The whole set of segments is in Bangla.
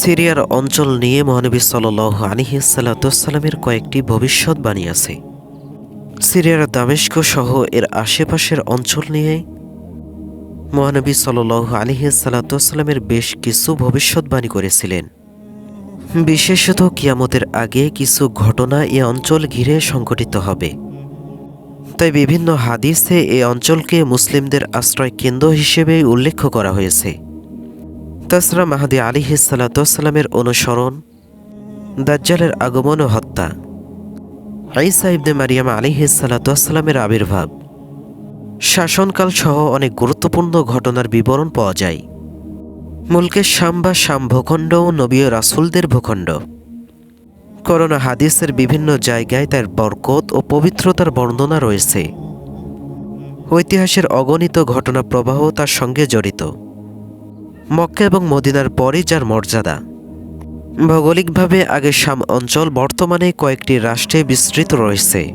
সিরিয়ার অঞ্চল নিয়ে মহানবী সাল আলিহি সাল্লাতামের কয়েকটি ভবিষ্যৎবাণী আছে। সিরিয়ার দামেস্ক সহ এর আশেপাশের অঞ্চল নিয়ে মহানবী সাল আলিহি সাল্লাতামের বেশ কিছু ভবিষ্যৎবাণী করেছিলেন। বিশেষত কিয়ামতের আগে কিছু ঘটনা এ অঞ্চল ঘিরে সংঘটিত হবে। তাই বিভিন্ন হাদিসে এ অঞ্চলকে মুসলিমদের আশ্রয় কেন্দ্র হিসেবে উল্লেখ করা হয়েছে। তাছাড়া মাহাদি আলী সালাতামের অনুসরণ, দাজ্জালের আগমন ও হত্যা আইসা ইবনে মারিয়াম আলী সালাতামের আবির্ভাব। শাসনকাল সহ অনেক গুরুত্বপূর্ণ ঘটনার বিবরণ পাওয়া যায়। মুলকের শাম বা শাম ভূখণ্ড ও নবীয় রাসুলদের ভূখণ্ড। করোনা হাদিসের বিভিন্ন জায়গায় তার বরকত ও পবিত্রতার বর্ণনা রয়েছে। ঐতিহাসের অগণিত ঘটনা প্রবাহ তার সঙ্গে জড়িত। মক্কা এবং মদিনার পরে যার মর্যাদা। ভৌগোলিকভাবে আগে শাম অঞ্চল, বর্তমানে কয়েকটি রাষ্ট্রে বিস্তৃত রয়েছে।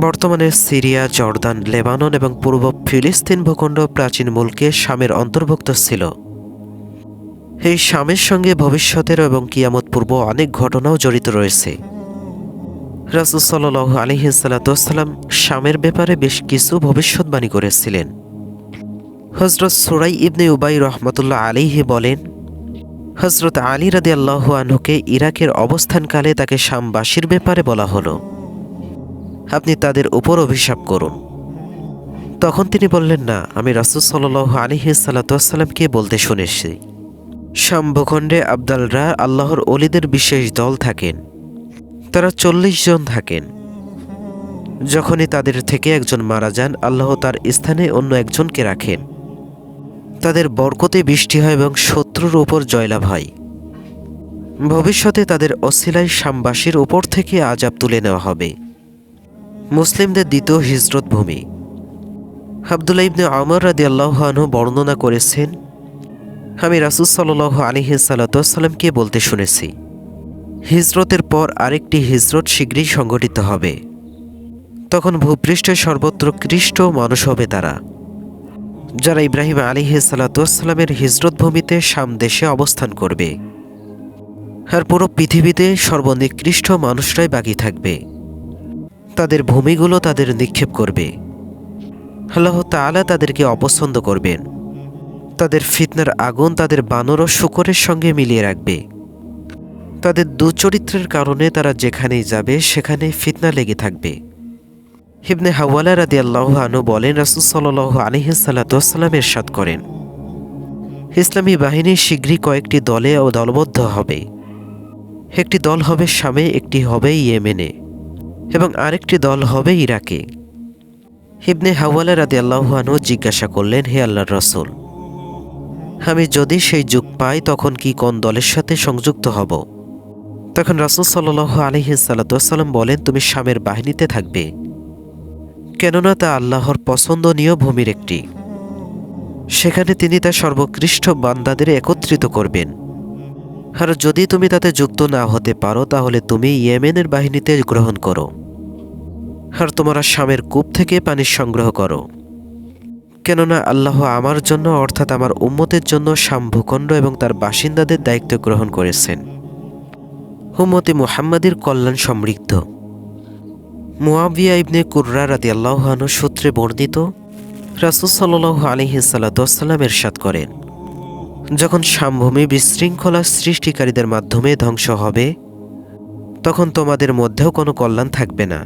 বর্তমানে সিরিয়া, জর্দান, লেবানন এবং পূর্ব ফিলিস্তিন ভূখণ্ড প্রাচীন মূলকে শামের অন্তর্ভুক্ত ছিল। এই শামের সঙ্গে ভবিষ্যতের এবং কিয়ামত পূর্ব অনেক ঘটনাও জড়িত রয়েছে। রাসুল সাল আলিহাসাল্লাম শামের ব্যাপারে বেশ কিছু ভবিষ্যৎবাণী করেছিলেন। হজরত সুরাই ইবনে উবাই রহমতুল্লাহ আলিহি বলেন হজরত আলী রাদি আনহুকে ইরাকের অবস্থানকালে তাকে শামবাসীর ব্যাপারে বলা হলো। আপনি তাদের উপর অভিশাপ করুন। তখন তিনি বললেন, না, আমি রাসুল সাল আলিহি সাল্লাতামকে বলতে শুনেছি। শাম ভূখণ্ডে আবদালরা আল্লাহর অলিদের বিশেষ দল থাকেন। তারা চল্লিশ জন থাকেন। যখনই তাদের থেকে একজন মারা যান, আল্লাহ তার স্থানে অন্য একজনকে রাখেন। তাদের বরকতে বৃষ্টি হয় এবং শত্রুর উপর জয়লাভ হয়। ভবিষ্যতে তাদের অসিলায় শামবাসীর উপর থেকে আজাব তুলে নেওয়া হবে। মুসলিমদের দ্বিতীয় হিজরত ভূমি। আবদুল্লা ইবনে আমর রাদি আল্লাহানু বর্ণনা করেছেন, আমি রাসুল সাল আলিহি সাল্লাতামকে বলতে শুনেছি, হিজরতের পর আরেকটি হিজরত শীঘ্রই সংগঠিত হবে। তখন ভূপৃষ্ঠে সর্বত্র কৃষ্ট মানুষ হবে তারা। যারা ইব্রাহিম আলিহি সাল্লাতামের হিজরত ভূমিতে সাম দেশে অবস্থান করবে, আর পুরো পৃথিবীতে সর্বনিকৃষ্ট মানুষরাই বাকি থাকবে। তাদের ভূমিগুলো তাদের নিক্ষেপ করবে। আল্লাহ তালা তাদেরকে অপছন্দ করবেন। তাদের ফিতনার আগুন তাদের বানর ও শুকরের সঙ্গে মিলিয়ে রাখবে। তাদের দুচরিত্রের কারণে তারা যেখানেই যাবে সেখানে ফিতনা লেগে থাকবে। হিবনে হাওয়ালা রাদি আল্লাহ আনু বলেন, রাসুল সাল আলিহাসাল্লাতাম এরশাদ করেন। ইসলামী বাহিনী শীঘ্রই কয়েকটি দলে ও দলবদ্ধ হবে। একটি দল হবে শামে, একটি হবে ইয়েমেনে, এবং আরেকটি দল হবে ইরাকে। হিবনে হাওয়ালা রাদি আল্লাহানু জিজ্ঞাসা করলেন, হে আল্লাহর রসুল, আমি যদি সেই যুগ পাই, তখন কি কোন দলের সাথে সংযুক্ত হব? তখন রাসুল সাল আলিহাসাল্লাম বলেন, তুমি শামের বাহিনীতে থাকবে। কেননা তা আল্লাহর পছন্দনীয় ভূমির একটি। সেখানে তিনি তার সর্বকৃষ্ট বান্দাদের একত্রিত করবেন। আর যদি তুমি তাতে যুক্ত না হতে পারো, তাহলে তুমি ইয়েমেনের বাহিনীতে গ্রহণ করো। আর তোমরা শামের কূপ থেকে পানি সংগ্রহ করো। কেননা আল্লাহ আমার জন্য, অর্থাৎ আমার উম্মতের জন্য, শাম ভূখণ্ড এবং তার বাসিন্দাদের দায়িত্ব গ্রহণ করেছেন। হুমতি মুহাম্মাদির কল্যাণ সমৃদ্ধ। মুয়াবিয়া ইবনে কুর্রা রাদি আল্লাহানু সূত্রে বর্ণিত, রাসুল সাল্লাহ আলহি সাল্লাতাম এরশাদ করেন, যখন সামভূমি বিশৃঙ্খলা সৃষ্টিকারীদের মাধ্যমে ধ্বংস হবে, তখন তোমাদের মধ্যেও কোনো কল্যাণ থাকবে না,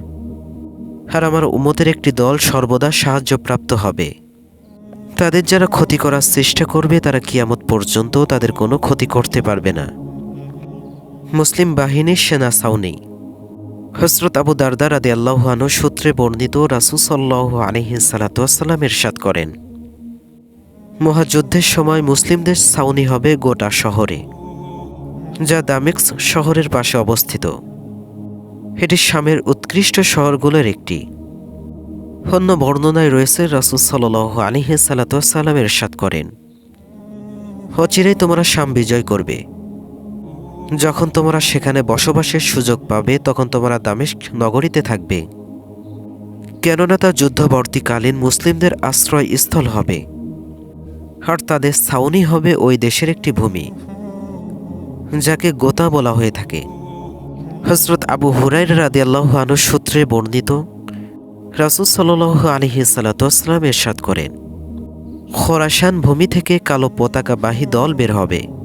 আর আমার উমতের একটি দল সর্বদা সাহায্যপ্রাপ্ত হবে। তাদের যারা ক্ষতি করার চেষ্টা করবে, তারা কিয়ামত পর্যন্ত তাদের কোনো ক্ষতি করতে পারবে না। মুসলিম বাহিনীর সেনা সাউনি হজরত আবু দারদার আদি আল্লাহানু সূত্রে বর্ণিত রাসুসল্লাহ আলহি সালাতাম এরশাদ করেন। মহাযুদ্ধের সময় মুসলিমদের ছাউনি হবে গোটা শহরে, যা দামেক্স শহরের পাশে অবস্থিত। এটি শামের উৎকৃষ্ট শহরগুলোর একটি। অন্য বর্ণনায় রয়েছে রাসুল সাল আলিহে সালাতাম এরশাদ করেন, অচিরেই তোমরা শাম বিজয় করবে। যখন তোমরা সেখানে বসবাসের সুযোগ পাবে, তখন তোমরা দামেস্ক নগরীতে থাকবে। কেননা তা যুদ্ধবর্তীকালীন মুসলিমদের আশ্রয় স্থল হবে। আর তাদের ছাউনি হবে ওই দেশের একটি ভূমি, যাকে গোতা বলা হয়ে থাকে। হজরত আবু হুরাইর রাদি আল্লাহ আনু সূত্রে বর্ণিত, রাসুল সাল্লাহ আলহি সাল্লাতাম এরশাদ করেন, খোরাসান ভূমি থেকে কালো পতাকাবাহী দল বের হবে।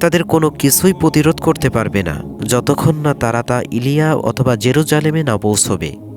তাদের কোনো কিছুই প্রতিরোধ করতে পারবে না, যতক্ষণ না তারা তা ইলিয়া অথবা জেরুজালেমে না পৌঁছবে।